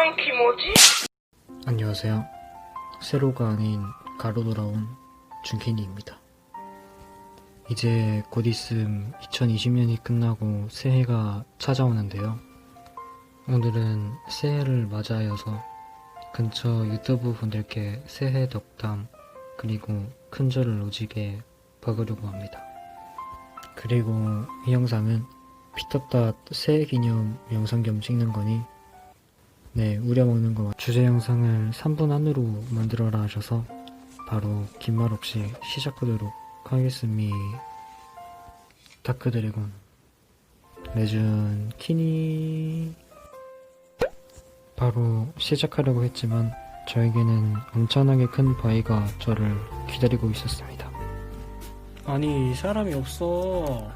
이런 기모지? 안녕하세요. 세로가 아닌 가로 돌아온 준케니입니다. 이제 곧 있음 2020년이 끝나고 새해가 찾아오는데요. 오늘은 새해를 맞아여서 근처 유튜브 분들께 새해 덕담 그리고 큰절을 오지게 박으려고 합니다. 그리고 이 영상은 피터따 새해 기념 영상 겸 찍는 거니 네, 우려먹는 거 주제 영상을 3분 안으로 만들어라 하셔서 바로 긴 말 없이 시작하도록 하겠습니다. 다크 드래곤 레준 키니 바로 시작하려고 했지만 저에게는 엄청나게 큰 바위가 저를 기다리고 있었습니다. 아니 사람이 없어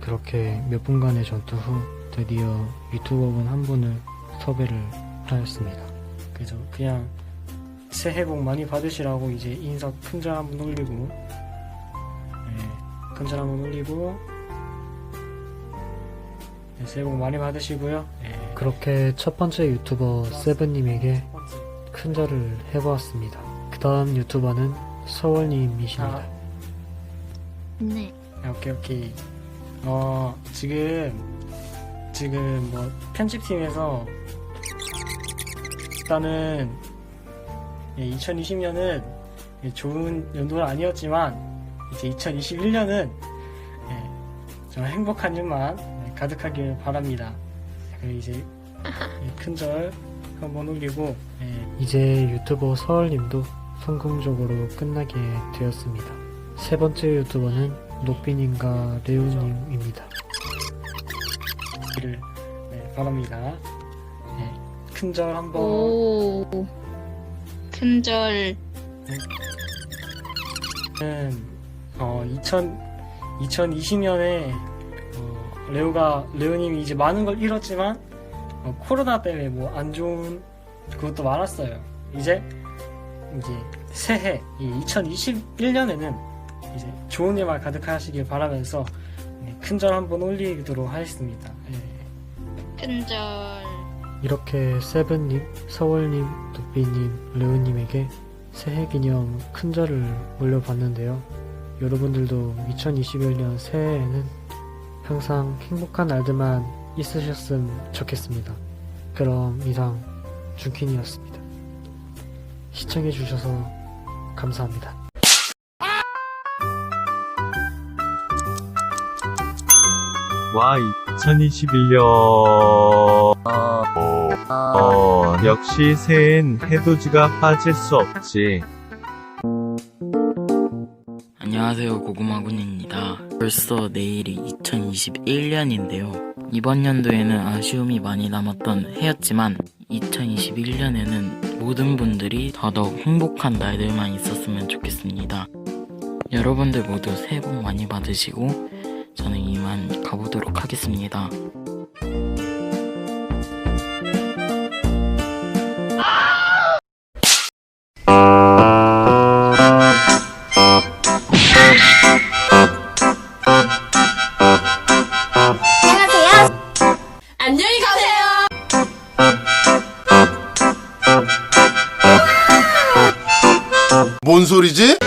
그렇게 몇 분간의 전투 후 드디어 유튜버분 한 분을 섭외를 하였습니다. 그래서 그냥 새해 복 많이 받으시라고 이제 인사 큰절 한번 올리고 예, 큰절 한번 올리고 네, 새해 복 많이 받으시고요 예, 그렇게 첫 번째 유튜버 세븐님에게. 큰절을 해보았습니다. 그 다음 유튜버는 서월님이십니다. 아. 네. 아, 오케이 오케이 어 지금 지금 뭐 편집팀에서 일단은 2020년은 좋은 연도는 아니었지만 이제 2021년은 정말 행복한 일만 네, 가득하길 바랍니다. 그리고 이제 큰절 한번 올리고 예, 이제 유튜버 서월님도 성공적으로 끝나게 되었습니다. 세 번째 유튜버는 녹빈님과 레오님입니다. 기를 네, 바랍니다. 네, 큰절 한번 오. 큰절. 는 어, 2000, 2020년에 어, 레오가 레오님이 이제 많은 걸 잃었지만 어, 코로나 때문에 뭐 안 좋은 그것도 많았어요. 이제 이제 새해 이 2021년에는 이제 좋은 일만 가득하시길 바라면서 네, 큰절 한번 올리도록 하겠습니다. 예. 큰절. 이렇게 세븐님, 서월님, 녹빈님, 레오님에게 새해 기념 큰절을 올려봤는데요. 여러분들도 2021년 새해에는 항상 행복한 날들만 있으셨으면 좋겠습니다. 그럼 이상 준킨이었습니다. 시청해주셔서 감사합니다. 와 2021년 어 역시 새해엔 해돋이가 빠질 수 없지 안녕하세요 고구마군입니다. 벌써 내일이 2021년인데요. 이번 연도에는 아쉬움이 많이 남았던 해였지만 2021년에는 모든 분들이 더더욱 행복한 날들만 있었으면 좋겠습니다. 여러분들 모두 새해 복 많이 받으시고 하겠습니다. 안녕히 가세요. 뭔 소리지?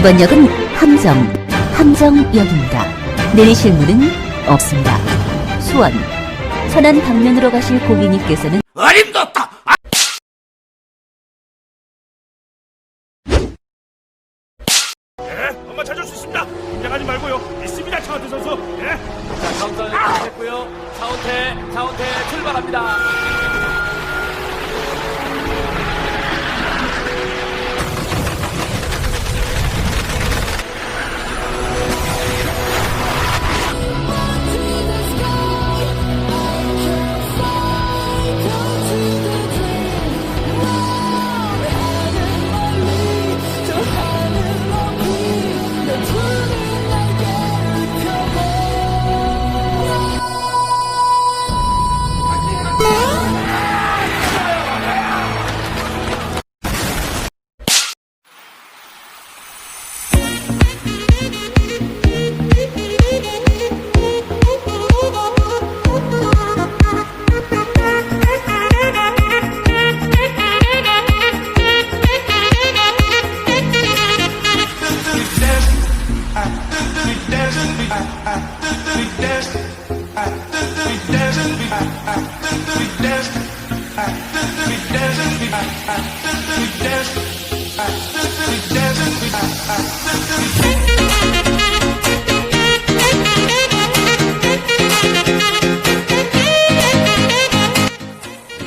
이번 역은 함정, 함정역입니다. 내리실 문은 없습니다. 수원, 천안 방면으로 가실 고객님께서는 어림도다 차원태 선수, 예. 네. 자, 카운터 됐고요. 차원태, 차원태 출발합니다.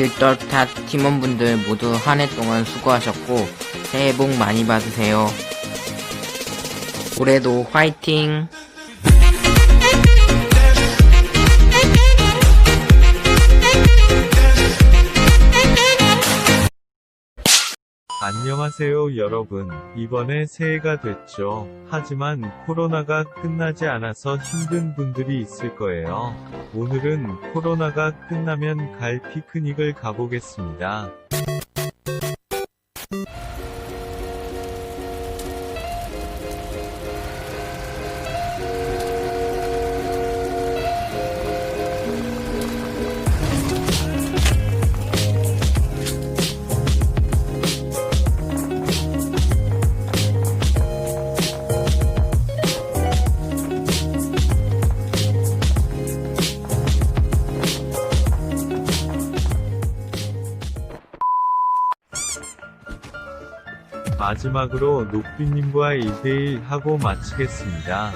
길떨탑 팀원분들 모두 한 해 동안 수고하셨고 새해 복 많이 받으세요. 올해도 화이팅! 안녕하세요 여러분. 이번에 새해가 됐죠. 하지만 코로나가 끝나지 않아서 힘든 분들이 있을 거예요. 오늘은 코로나가 끝나면 갈 피크닉을 가보겠습니다. 마지막으로 녹비님과 1대1 하고 마치겠습니다.